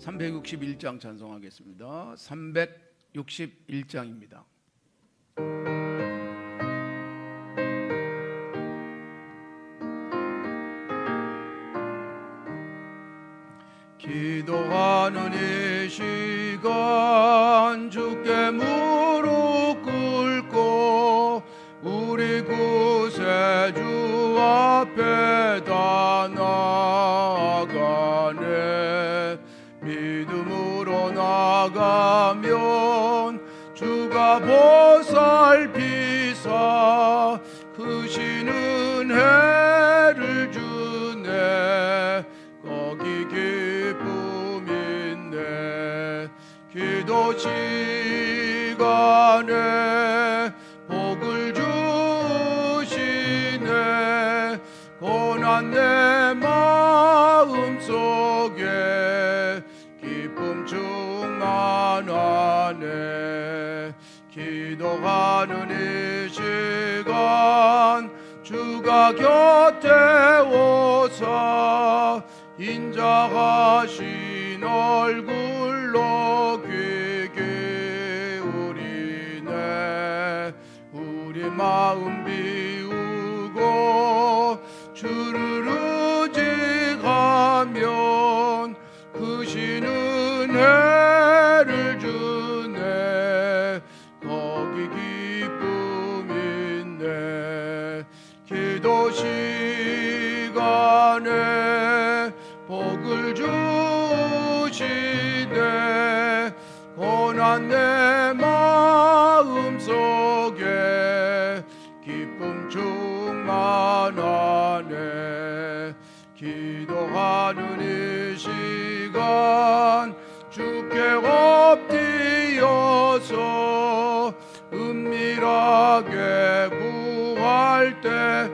361장 찬송하겠습니다. 361장입니다. 기도하는 이 시간 주께 무릎 꿇고 우리 구세주 앞에 다 나아 주가 보살피사 크신 은혜를 주네. 거기 기쁨 있네. 기도 시간에 하네 기도하는 이 시간 주가 곁에 오사 인자하신 얼굴로 귀 기울이네 우리 마음 비 엎드려서. 은밀하게 구할 때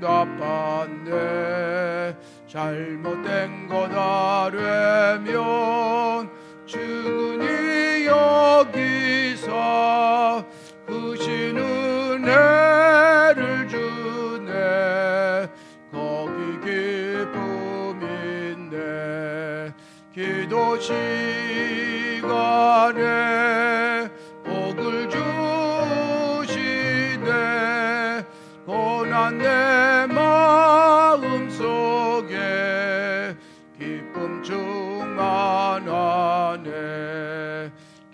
고등답한데 잘못된 것 아뢰면 주근히 여기사 크신 은혜를 주네. 거기 기쁨 있네. 기도 시 간에 복을 주시네. 고난 내 마음 속에 기쁨 충만하네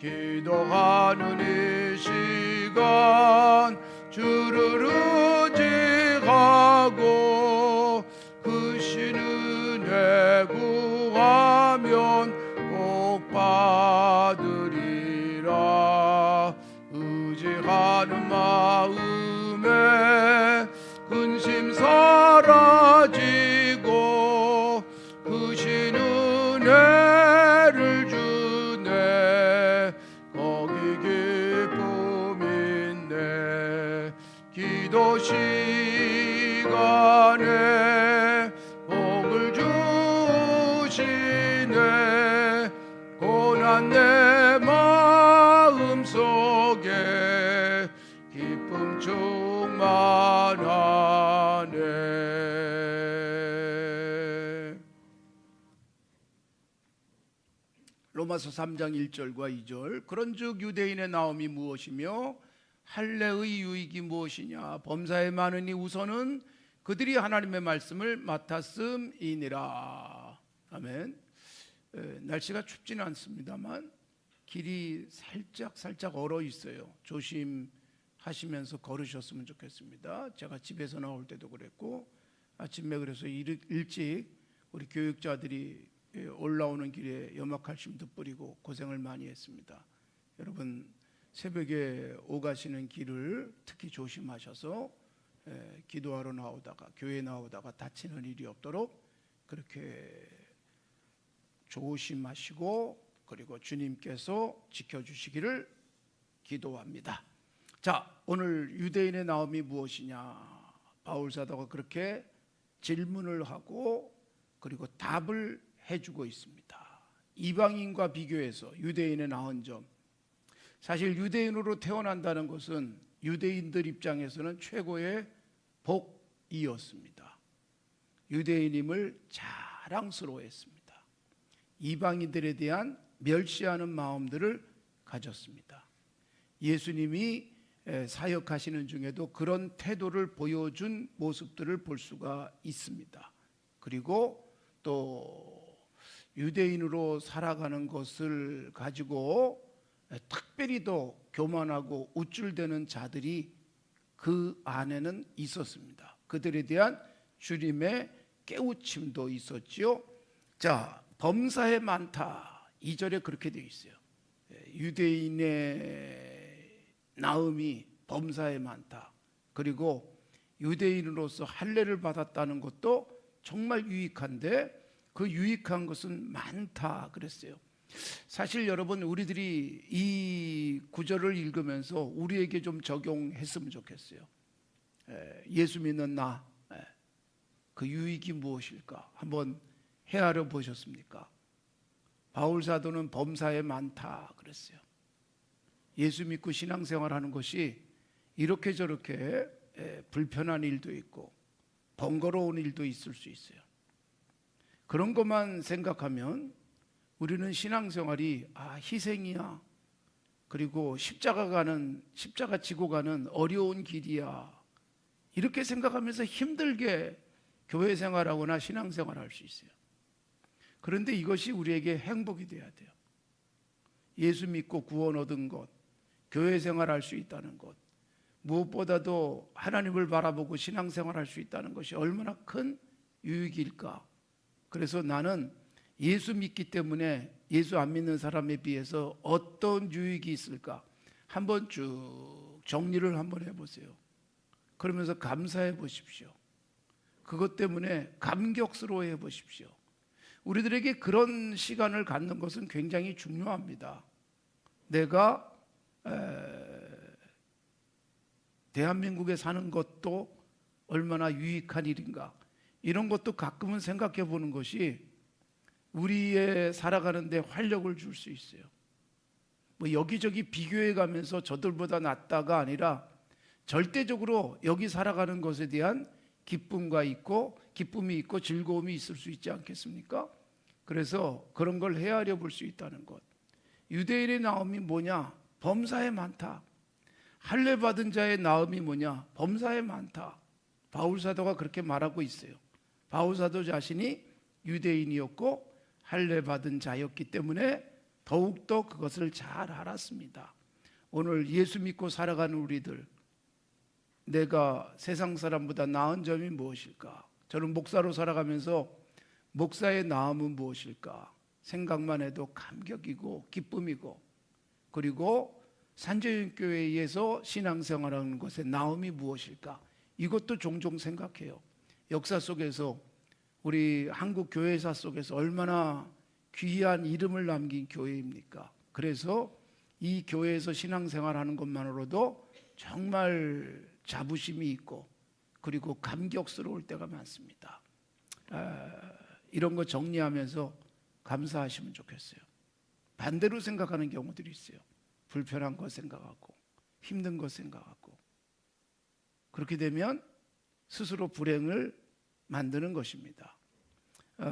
기도하는 이 시간 의 로마서 3장 1절과 2절. 그런즉 유대인의 나옴이 무엇이며 할례의 유익이 무엇이냐? 범사에 많으니 우선은 그들이 하나님의 말씀을 맡았음이니라. 아멘. 에, 날씨가 춥지는 않습니다만 길이 살짝 살짝 얼어 있어요. 조심하시면서 걸으셨으면 좋겠습니다. 제가 집에서 나올 때도 그랬고 아침에 그래서 일- 일찍 우리 교육자들이 예, 올라오는 길에 염화칼슘도 뿌리고 고생을 많이 했습니다. 여러분 새벽에 오가시는 길을 특히 조심하셔서 예, 기도하러 나오다가 교회 나오다가 다치는 일이 없도록 그렇게 조심하시고 그리고 주님께서 지켜주시기를 기도합니다. 자 오늘 유대인의 나옴이 무엇이냐 바울 사도가 그렇게 질문을 하고 그리고 답을 해주고 있습니다. 이방인과 비교해서 유대인의 나은 점. 사실 유대인으로 태어난다는 것은 유대인들 입장에서는 최고의 복이었습니다. 유대인임을 자랑스러워했습니다. 이방인들에 대한 멸시하는 마음들을 가졌습니다. 예수님이 에, 사역하시는 중에도 그런 태도를 보여준 모습들을 볼 수가 있습니다. 그리고 또 유대인으로 살아가는 것을 가지고 에, 특별히 더 교만하고 우쭐대는 자들이 그 안에는 있었습니다. 그들에 대한 주님의 깨우침도 있었지요. 자, 범사에 많다. 2절에 그렇게 되어 있어요. 예, 유대인의 나음이 범사에 많다. 그리고 유대인으로서 할례를 받았다는 것도 정말 유익한데 그 유익한 것은 많다 그랬어요. 사실 여러분 우리들이 이 구절을 읽으면서 우리에게 좀 적용했으면 좋겠어요. 예, 예수 믿는 나, 예, 그 유익이 무엇일까? 한번 헤아려 보셨습니까? 바울 사도는 범사에 많다 그랬어요. 예수 믿고 신앙생활 하는 것이 이렇게 저렇게 예, 불편한 일도 있고 번거로운 일도 있을 수 있어요. 그런 것만 생각하면 우리는 신앙생활이 아 희생이야. 그리고 십자가 가는 십자가 지고 가는 어려운 길이야. 이렇게 생각하면서 힘들게 교회 생활하거나 신앙생활 할 수 있어요. 그런데 이것이 우리에게 행복이 돼야 돼요. 예수 믿고 구원 얻은 것, 교회 생활할 수 있다는 것, 무엇보다도 하나님을 바라보고 신앙생활할 수 있다는 것이 얼마나 큰 유익일까. 그래서 나는 예수 믿기 때문에 예수 안 믿는 사람에 비해서 어떤 유익이 있을까? 한번 쭉 정리를 한번 해보세요. 그러면서 감사해 보십시오. 그것 때문에 감격스러워해 보십시오. 우리들에게 그런 시간을 갖는 것은 굉장히 중요합니다. 내가 대한민국에 사는 것도 얼마나 유익한 일인가 이런 것도 가끔은 생각해 보는 것이 우리의 살아가는데 활력을 줄 수 있어요. 뭐 여기저기 비교해 가면서 저들보다 낫다가 아니라 절대적으로 여기 살아가는 것에 대한 기쁨과 있고 기쁨이 있고 즐거움이 있을 수 있지 않겠습니까? 그래서 그런 걸 헤아려 볼 수 있다는 것. 유대인의 나음이 뭐냐? 범사에 많다. 할례 받은 자의 나음이 뭐냐? 범사에 많다. 바울 사도가 그렇게 말하고 있어요. 바울 사도 자신이 유대인이었고 할례 받은 자였기 때문에 더욱더 그것을 잘 알았습니다. 오늘 예수 믿고 살아가는 우리들 내가 세상 사람보다 나은 점이 무엇일까? 저는 목사로 살아가면서 목사의 나음은 무엇일까? 생각만 해도 감격이고 기쁨이고 그리고 산재교회에서 신앙생활하는 것의 나음이 무엇일까? 이것도 종종 생각해요. 역사 속에서 우리 한국 교회사 속에서 얼마나 귀한 이름을 남긴 교회입니까? 그래서 이 교회에서 신앙생활하는 것만으로도 정말 자부심이 있고 그리고 감격스러울 때가 많습니다. 아, 이런 거 정리하면서 감사하시면 좋겠어요. 반대로 생각하는 경우들이 있어요. 불편한 거 생각하고 힘든 거 생각하고 그렇게 되면 스스로 불행을 만드는 것입니다. 어,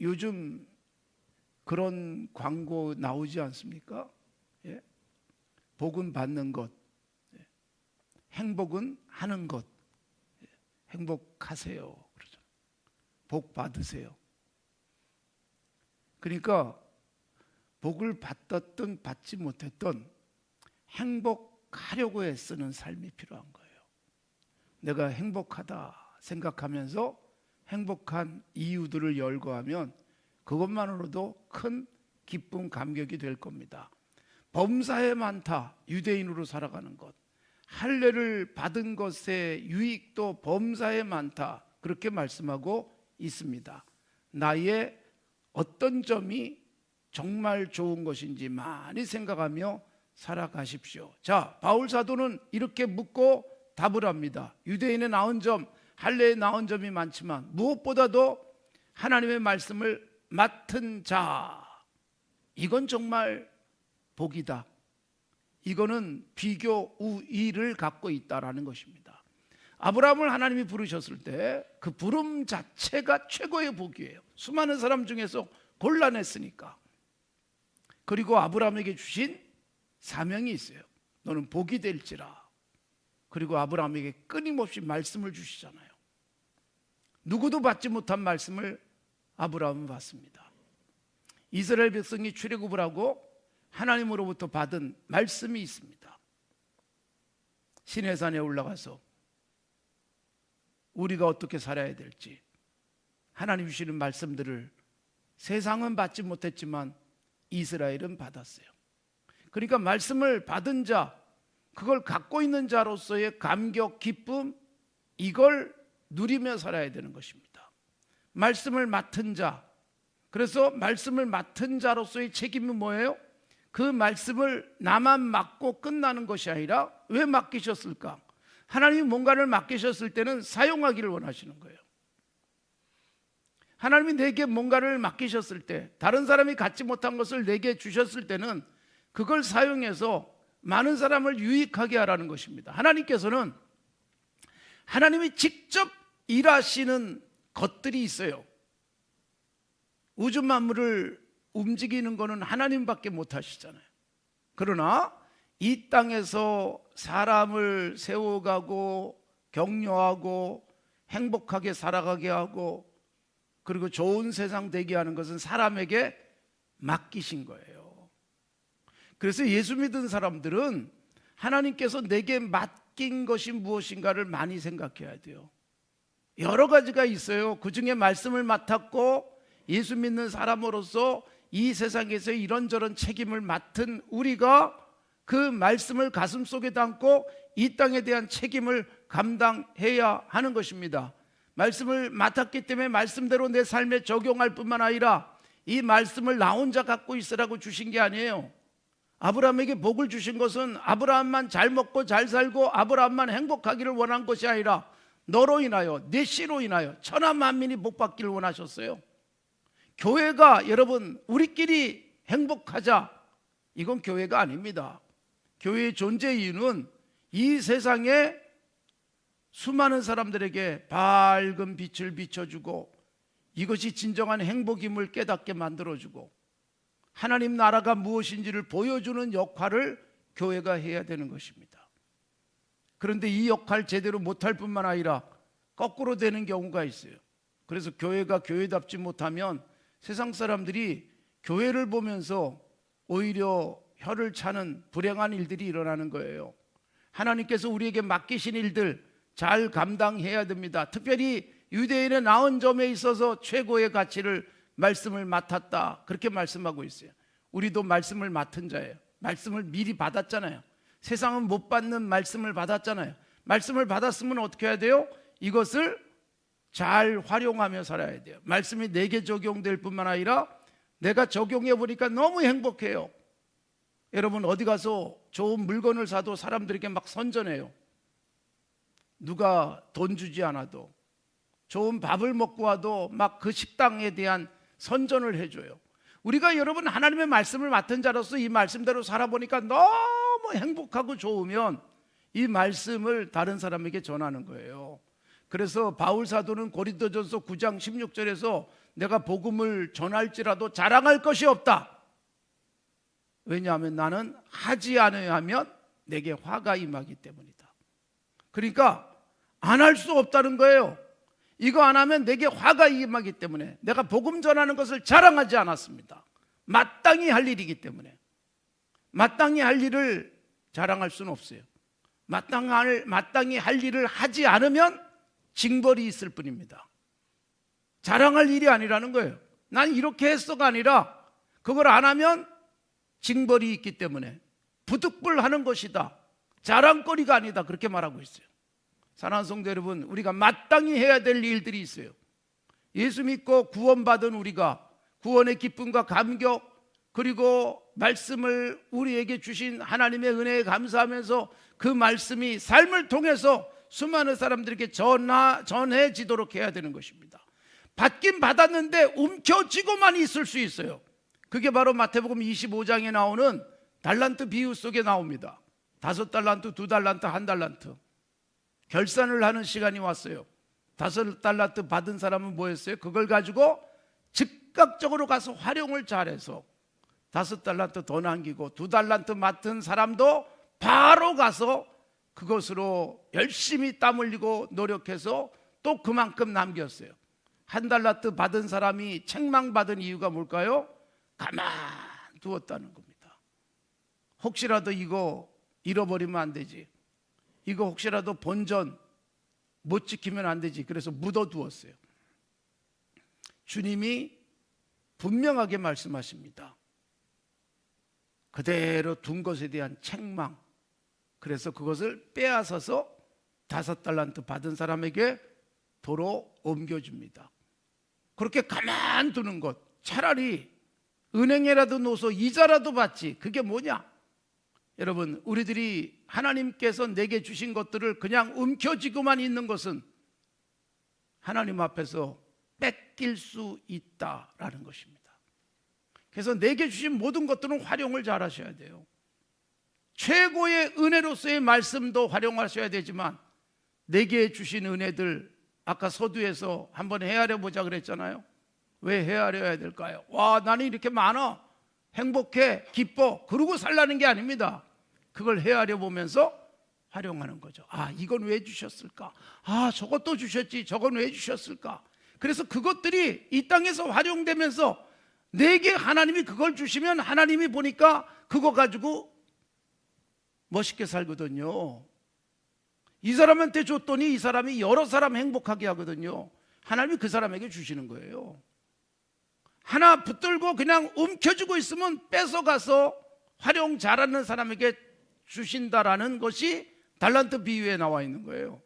요즘 그런 광고 나오지 않습니까? 예? 복은 받는 것, 예. 행복은 하는 것. 예. 행복하세요. 그러죠. 복 받으세요. 그러니까 복을 받았던 받지 못했던 행복하려고 애쓰는 삶이 필요한 거예요. 내가 행복하다 생각하면서 행복한 이유들을 열거하면 그것만으로도 큰 기쁨, 감격이 될 겁니다. 범사에 많다. 유대인으로 살아가는 것. 할례를 받은 것의 유익도 범사에 많다. 그렇게 말씀하고 있습니다. 나의 어떤 점이 정말 좋은 것인지 많이 생각하며 살아가십시오. 자, 바울 사도는 이렇게 묻고 답을 합니다. 유대인의 나은 점, 할례에 나온 점이 많지만 무엇보다도 하나님의 말씀을 맡은 자 이건 정말 복이다. 이거는 비교 우위를 갖고 있다라는 것입니다. 아브라함을 하나님이 부르셨을 때 그 부름 자체가 최고의 복이에요. 수많은 사람 중에서 곤란했으니까. 그리고 아브라함에게 주신 사명이 있어요. 너는 복이 될지라. 그리고 아브라함에게 끊임없이 말씀을 주시잖아요. 누구도 받지 못한 말씀을 아브라함은 받습니다. 이스라엘 백성이 출애굽을 하고 하나님으로부터 받은 말씀이 있습니다. 시내산에 올라가서 우리가 어떻게 살아야 될지 하나님 주시는 말씀들을 세상은 받지 못했지만 이스라엘은 받았어요. 그러니까 말씀을 받은 자, 그걸 갖고 있는 자로서의 감격, 기쁨, 이걸 누리며 살아야 되는 것입니다. 말씀을 맡은 자, 그래서 말씀을 맡은 자로서의 책임이 뭐예요? 그 말씀을 나만 맡고 끝나는 것이 아니라 왜 맡기셨을까? 하나님이 뭔가를 맡기셨을 때는 사용하기를 원하시는 거예요. 하나님이 내게 뭔가를 맡기셨을 때, 다른 사람이 갖지 못한 것을 내게 주셨을 때는 그걸 사용해서 많은 사람을 유익하게 하라는 것입니다. 하나님께서는 하나님이 직접 일하시는 것들이 있어요. 우주 만물을 움직이는 것은 하나님밖에 못 하시잖아요. 그러나 이 땅에서 사람을 세워가고 격려하고 행복하게 살아가게 하고 그리고 좋은 세상 되게 하는 것은 사람에게 맡기신 거예요. 그래서 예수 믿은 사람들은 하나님께서 내게 맡긴 것이 무엇인가를 많이 생각해야 돼요. 여러 가지가 있어요. 그 중에 말씀을 맡았고 예수 믿는 사람으로서 이 세상에서 이런저런 책임을 맡은 우리가 그 말씀을 가슴 속에 담고 이 땅에 대한 책임을 감당해야 하는 것입니다. 말씀을 맡았기 때문에 말씀대로 내 삶에 적용할 뿐만 아니라 이 말씀을 나 혼자 갖고 있으라고 주신 게 아니에요. 아브라함에게 복을 주신 것은 아브라함만 잘 먹고 잘 살고 아브라함만 행복하기를 원한 것이 아니라 너로 인하여 내 씨로 인하여 천하 만민이 복 받기를 원하셨어요. 교회가 여러분 우리끼리 행복하자 이건 교회가 아닙니다. 교회의 존재 이유는 이 세상에 수많은 사람들에게 밝은 빛을 비춰주고 이것이 진정한 행복임을 깨닫게 만들어주고 하나님 나라가 무엇인지를 보여주는 역할을 교회가 해야 되는 것입니다. 그런데 이 역할 제대로 못할 뿐만 아니라 거꾸로 되는 경우가 있어요. 그래서 교회가 교회답지 못하면 세상 사람들이 교회를 보면서 오히려 혀를 차는 불행한 일들이 일어나는 거예요. 하나님께서 우리에게 맡기신 일들 잘 감당해야 됩니다. 특별히 유대인의 나은 점에 있어서 최고의 가치를 말씀을 맡았다. 그렇게 말씀하고 있어요. 우리도 말씀을 맡은 자예요. 말씀을 미리 받았잖아요. 세상은 못 받는 말씀을 받았잖아요. 말씀을 받았으면 어떻게 해야 돼요? 이것을 잘 활용하며 살아야 돼요. 말씀이 내게 적용될 뿐만 아니라 내가 적용해 보니까 너무 행복해요. 여러분 어디 가서 좋은 물건을 사도 사람들에게 막 선전해요. 누가 돈 주지 않아도 좋은 밥을 먹고 와도 막 그 식당에 대한 선전을 해줘요. 우리가 여러분 하나님의 말씀을 맡은 자로서 이 말씀대로 살아보니까 너무 행복하고 좋으면 이 말씀을 다른 사람에게 전하는 거예요. 그래서 바울 사도는 고린도전서 9장 16절에서 내가 복음을 전할지라도 자랑할 것이 없다. 왜냐하면 나는 하지 하면 내게 화가 임하기 때문이다. 그러니까 안 할 수 없다는 거예요. 이거 안 하면 내게 화가 임하기 때문에 내가 복음 전하는 것을 자랑하지 않았습니다. 마땅히 할 일이기 때문에 마땅히 할 일을 자랑할 수는 없어요. 마땅히 할, 마땅히 할 일을 하지 않으면 징벌이 있을 뿐입니다. 자랑할 일이 아니라는 거예요. 난 이렇게 했어가 아니라 그걸 안 하면 징벌이 있기 때문에 부득불 하는 것이다. 자랑거리가 아니다. 그렇게 말하고 있어요. 사랑하는 성도 여러분, 우리가 마땅히 해야 될 일들이 있어요. 예수 믿고 구원받은 우리가 구원의 기쁨과 감격 그리고 말씀을 우리에게 주신 하나님의 은혜에 감사하면서 그 말씀이 삶을 통해서 수많은 사람들에게 전하, 전해지도록 해야 되는 것입니다. 받긴 받았는데 움켜쥐고만 있을 수 있어요. 그게 바로 마태복음 25장에 나오는 달란트 비유 속에 나옵니다. 다섯 달란트, 두 달란트, 한 달란트. 결산을 하는 시간이 왔어요. 다섯 달란트 받은 사람은 뭐였어요? 그걸 가지고 즉 즉각적으로 가서 활용을 잘해서 다섯 달란트 더 남기고 두 달란트 맡은 사람도 바로 가서 그것으로 열심히 땀 흘리고 노력해서 또 그만큼 남겼어요. 한 달란트 받은 사람이 책망받은 이유가 뭘까요? 가만 두었다는 겁니다. 혹시라도 이거 잃어버리면 안 되지. 이거 혹시라도 본전 못 지키면 안 되지. 그래서 묻어 두었어요. 주님이 분명하게 말씀하십니다. 그대로 둔 것에 대한 책망. 그래서 그것을 빼앗아서 다섯 달란트 받은 사람에게 도로 옮겨줍니다. 그렇게 가만 두는 것. 차라리 은행에라도 넣어서 이자라도 받지. 그게 뭐냐? 여러분, 우리들이 하나님께서 내게 주신 것들을 그냥 움켜쥐고만 있는 것은 하나님 앞에서 뺏길 수 있다라는 것입니다. 그래서 내게 주신 모든 것들은 활용을 잘 하셔야 돼요. 최고의 은혜로서의 말씀도 활용하셔야 되지만 내게 주신 은혜들 아까 서두에서 한번 헤아려 보자 그랬잖아요. 왜 헤아려야 될까요? 와, 나는 이렇게 많아. 행복해, 기뻐. 그러고 살라는 게 아닙니다. 그걸 헤아려 보면서 활용하는 거죠. 아, 이건 왜 주셨을까? 아, 저것도 주셨지. 저건 왜 주셨을까? 그래서 그것들이 이 땅에서 활용되면서 내게 하나님이 그걸 주시면 하나님이 보니까 그거 가지고 멋있게 살거든요. 이 사람한테 줬더니 이 사람이 여러 사람 행복하게 하거든요. 하나님이 그 사람에게 주시는 거예요. 하나 붙들고 그냥 움켜쥐고 있으면 뺏어가서 활용 잘하는 사람에게 주신다라는 것이 달란트 비유에 나와 있는 거예요.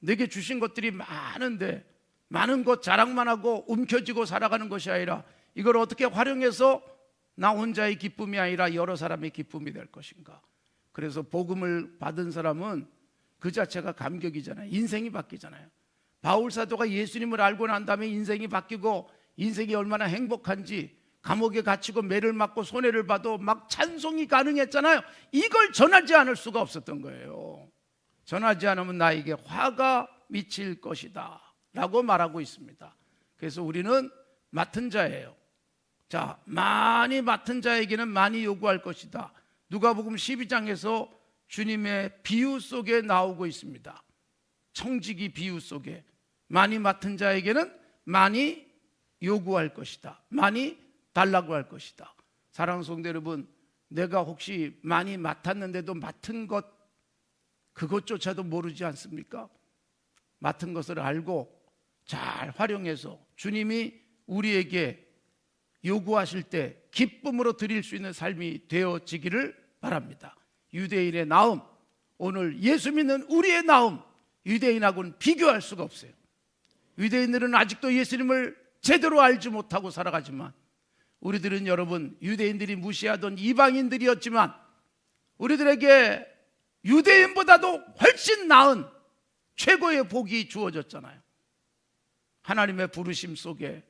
내게 주신 것들이 많은데 많은 것 자랑만 하고 움켜쥐고 살아가는 것이 아니라 이걸 어떻게 활용해서 나 혼자의 기쁨이 아니라 여러 사람의 기쁨이 될 것인가. 그래서 복음을 받은 사람은 그 자체가 감격이잖아요. 인생이 바뀌잖아요. 바울 사도가 예수님을 알고 난 다음에 인생이 바뀌고 인생이 얼마나 행복한지 감옥에 갇히고 매를 맞고 손해를 봐도 막 찬송이 가능했잖아요. 이걸 전하지 않을 수가 없었던 거예요. 전하지 않으면 나에게 화가 미칠 것이다. 라고 말하고 있습니다. 그래서 우리는 맡은 자예요. 자, 많이 맡은 자에게는 많이 요구할 것이다. 누가복음 12장에서 주님의 비유 속에 나오고 있습니다. 청지기 비유 속에 많이 맡은 자에게는 많이 요구할 것이다. 많이 달라고 할 것이다. 사랑하는 성도 여러분, 내가 혹시 많이 맡았는데도 맡은 것 그것조차도 모르지 않습니까? 맡은 것을 알고 잘 활용해서 주님이 우리에게 요구하실 때 기쁨으로 드릴 수 있는 삶이 되어지기를 바랍니다. 유대인의 나움, 오늘 예수 믿는 우리의 나움, 유대인하고는 비교할 수가 없어요. 유대인들은 아직도 예수님을 제대로 알지 못하고 살아가지만 우리들은 여러분 유대인들이 무시하던 이방인들이었지만 우리들에게 유대인보다도 훨씬 나은 최고의 복이 주어졌잖아요. 하나님의 부르심 속에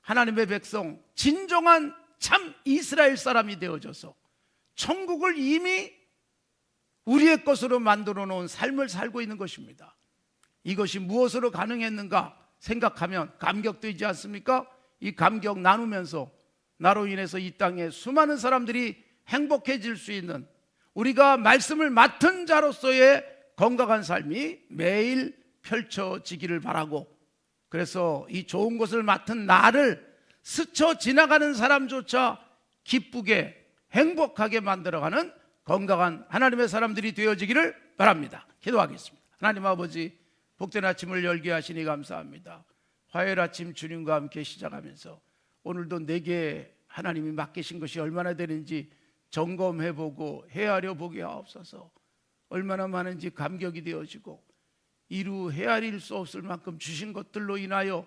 하나님의 백성 진정한 참 이스라엘 사람이 되어져서 천국을 이미 우리의 것으로 만들어 놓은 삶을 살고 있는 것입니다. 이것이 무엇으로 가능했는가 생각하면 감격되지 않습니까? 이 감격 나누면서 나로 인해서 이 땅에 수많은 사람들이 행복해질 수 있는 우리가 말씀을 맡은 자로서의 건강한 삶이 매일 펼쳐지기를 바라고 그래서 이 좋은 것을 맡은 나를 스쳐 지나가는 사람조차 기쁘게 행복하게 만들어가는 건강한 하나님의 사람들이 되어지기를 바랍니다. 기도하겠습니다. 하나님 아버지 복된 아침을 열게 하시니 감사합니다. 화요일 아침 주님과 함께 시작하면서 오늘도 내게 하나님이 맡기신 것이 얼마나 되는지 점검해 보고 헤아려 보게 하옵소서. 얼마나 많은지 감격이 되어지고 이루 헤아릴 수 없을 만큼 주신 것들로 인하여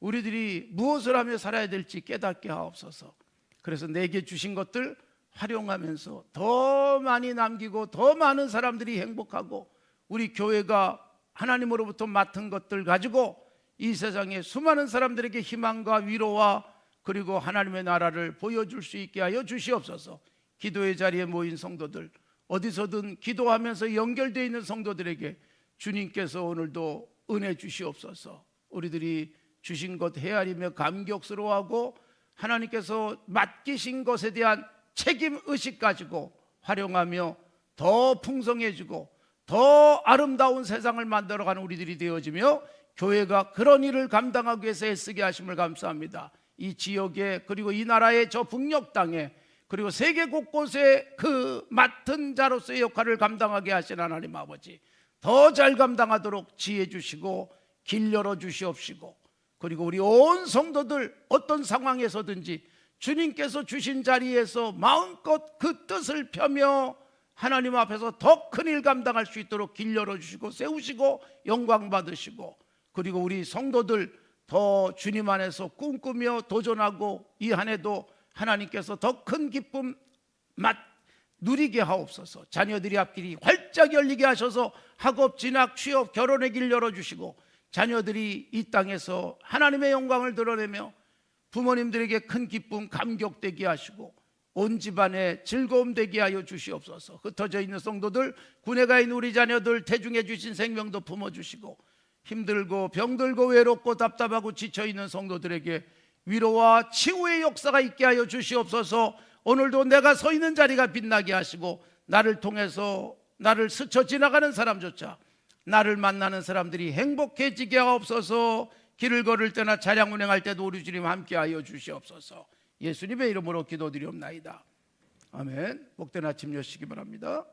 우리들이 무엇을 하며 살아야 될지 깨닫게 하옵소서. 그래서 내게 주신 것들 활용하면서 더 많이 남기고 더 많은 사람들이 행복하고 우리 교회가 하나님으로부터 맡은 것들 가지고 이 세상에 수많은 사람들에게 희망과 위로와 그리고 하나님의 나라를 보여줄 수 있게 하여 주시옵소서. 기도의 자리에 모인 성도들 어디서든 기도하면서 연결되어 있는 성도들에게 주님께서 오늘도 은혜 주시옵소서. 우리들이 주신 것 헤아리며 감격스러워하고 하나님께서 맡기신 것에 대한 책임 의식 가지고 활용하며 더 풍성해지고 더 아름다운 세상을 만들어가는 우리들이 되어지며 교회가 그런 일을 감당하기 위해서 애쓰게 하심을 감사합니다. 이 지역에 그리고 이 나라의 저 북녘 땅에 그리고 세계 곳곳에 그 맡은 자로서의 역할을 감당하게 하신 하나님 아버지 더 잘 감당하도록 지혜 주시고 길 열어 주시옵시고 그리고 우리 온 성도들 어떤 상황에서든지 주님께서 주신 자리에서 마음껏 그 뜻을 펴며 하나님 앞에서 더 큰 일 감당할 수 있도록 길 열어 주시고 세우시고 영광 받으시고 그리고 우리 성도들 더 주님 안에서 꿈꾸며 도전하고 이 한 해도 하나님께서 더 큰 기쁨 맛 누리게 하옵소서. 자녀들이 앞길이 활짝 열리게 하셔서 학업, 진학, 취업, 결혼의 길 열어 주시고 자녀들이 이 땅에서 하나님의 영광을 드러내며 부모님들에게 큰 기쁨, 감격되게 하시고 온 집안에 즐거움 되게 하여 주시옵소서. 흩어져 있는 성도들, 군에 가 있는 우리 자녀들 태중해 주신 생명도 품어 주시고 힘들고 병들고 외롭고 답답하고 지쳐 있는 성도들에게 위로와 치유의 역사가 있게 하여 주시옵소서. 오늘도 내가 서 있는 자리가 빛나게 하시고 나를 통해서 나를 스쳐 지나가는 사람조차 나를 만나는 사람들이 행복해지게 하옵소서. 길을 걸을 때나 차량 운행할 때도 우리 주님 함께 하여 주시옵소서. 예수님의 이름으로 기도드리옵나이다. 아멘. 복된 아침 여시기 바랍니다.